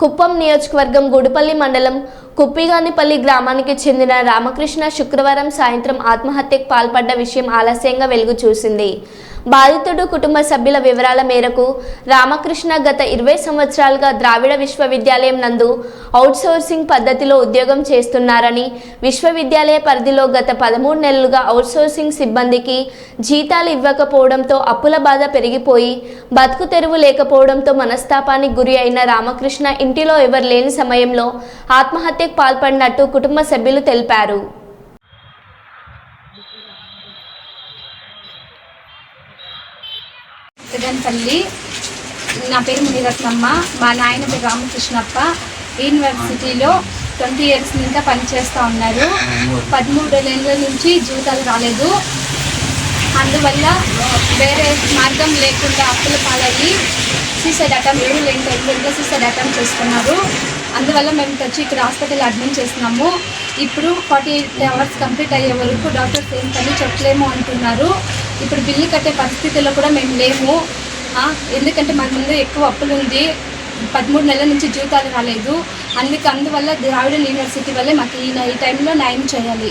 కుప్పం నియోజకవర్గం గుడిపల్లి మండలం కుప్పిగానిపల్లి గ్రామానికి చెందిన రామకృష్ణ శుక్రవారం సాయంత్రం ఆత్మహత్యకు పాల్పడ్డ విషయం ఆలస్యంగా వెలుగు చూసింది. బాధితుడు కుటుంబ సభ్యుల వివరాల మేరకు రామకృష్ణ గత ఇరవై సంవత్సరాలుగా ద్రావిడ విశ్వవిద్యాలయం నందు అవుట్సోర్సింగ్ పద్ధతిలో ఉద్యోగం చేస్తున్నారని విశ్వవిద్యాలయ పరిధిలో గత పదమూడు నెలలుగా అవుట్సోర్సింగ్ సిబ్బందికి జీతాలు ఇవ్వకపోవడంతో అప్పుల బాధ పెరిగిపోయి బతుకు తెరువు లేకపోవడంతో మనస్తాపానికి గురి అయిన రామకృష్ణ ఇంటిలో ఎవరు లేని సమయంలో ఆత్మహత్యకు పాల్పడినట్టు కుటుంబ సభ్యులు తెలిపారు. పెద్దనపల్లి నా పేరు మునిరత్నమ్మ. మా నాయన పేరు రామకృష్ణప్ప. యూనివర్సిటీలో ట్వంటీ ఇయర్స్ ఇంకా పనిచేస్తూ ఉన్నారు. పదమూడు నెలల నుంచి జీవితాలు రాలేదు. అందువల్ల వేరే మార్గం లేకుండా అప్పుల పాలయ్యి సూసైడ్ అటెంప్ట్ లేని టైంలో సూసైడ్ అటెంప్ట్ చేసుకున్నారు అందువల్ల మేము వచ్చి ఇక్కడ హాస్పిటల్ అడ్మిట్ చేస్తున్నాము. ఇప్పుడు ఫార్టీ ఎయిట్ అవర్స్ కంప్లీట్ అయ్యే వరకు డాక్టర్స్ ఏం పని చెప్పలేము అంటున్నారు. ఇప్పుడు బిల్లు కట్టే పరిస్థితుల్లో కూడా మేము లేము. ఎందుకంటే మన ముందు ఎక్కువ అప్పులు ఉంది. పదమూడు నెలల నుంచి జీవితాలు రాలేదు. అందుకు అందువల్ల ద్రావిడ యూనివర్సిటీ వల్లే మాకు ఈ ఈ టైంలో న్యాయం చేయాలి.